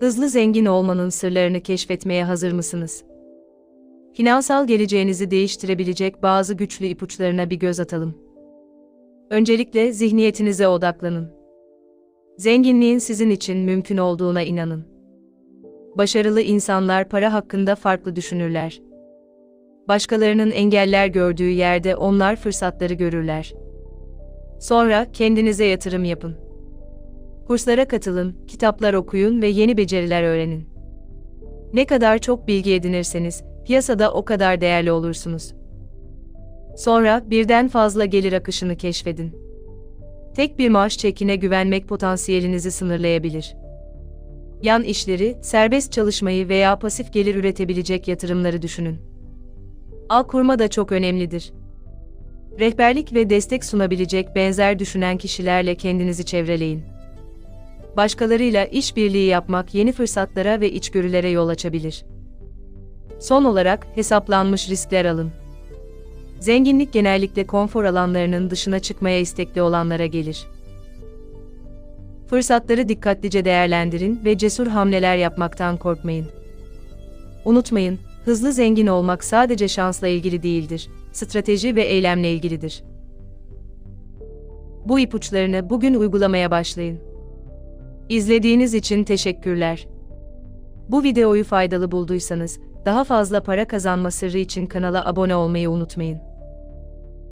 Hızlı zengin olmanın sırlarını keşfetmeye hazır mısınız? Finansal geleceğinizi değiştirebilecek bazı güçlü ipuçlarına bir göz atalım. Öncelikle zihniyetinize odaklanın. Zenginliğin sizin için mümkün olduğuna inanın. Başarılı insanlar para hakkında farklı düşünürler. Başkalarının engeller gördüğü yerde onlar fırsatları görürler. Sonra kendinize yatırım yapın. Kurslara katılın, kitaplar okuyun ve yeni beceriler öğrenin. Ne kadar çok bilgi edinirseniz, piyasada o kadar değerli olursunuz. Sonra birden fazla gelir akışını keşfedin. Tek bir maaş çekine güvenmek potansiyelinizi sınırlayabilir. Yan işleri, serbest çalışmayı veya pasif gelir üretebilecek yatırımları düşünün. Al kurma da çok önemlidir. Rehberlik ve destek sunabilecek benzer düşünen kişilerle kendinizi çevreleyin. Başkalarıyla işbirliği yapmak yeni fırsatlara ve içgörülere yol açabilir. Son olarak hesaplanmış riskler alın. Zenginlik genellikle konfor alanlarının dışına çıkmaya istekli olanlara gelir. Fırsatları dikkatlice değerlendirin ve cesur hamleler yapmaktan korkmayın. Unutmayın, hızlı zengin olmak sadece şansla ilgili değildir, strateji ve eylemle ilgilidir. Bu ipuçlarını bugün uygulamaya başlayın. İzlediğiniz için teşekkürler. Bu videoyu faydalı bulduysanız, daha fazla para kazanma sırrı için kanala abone olmayı unutmayın.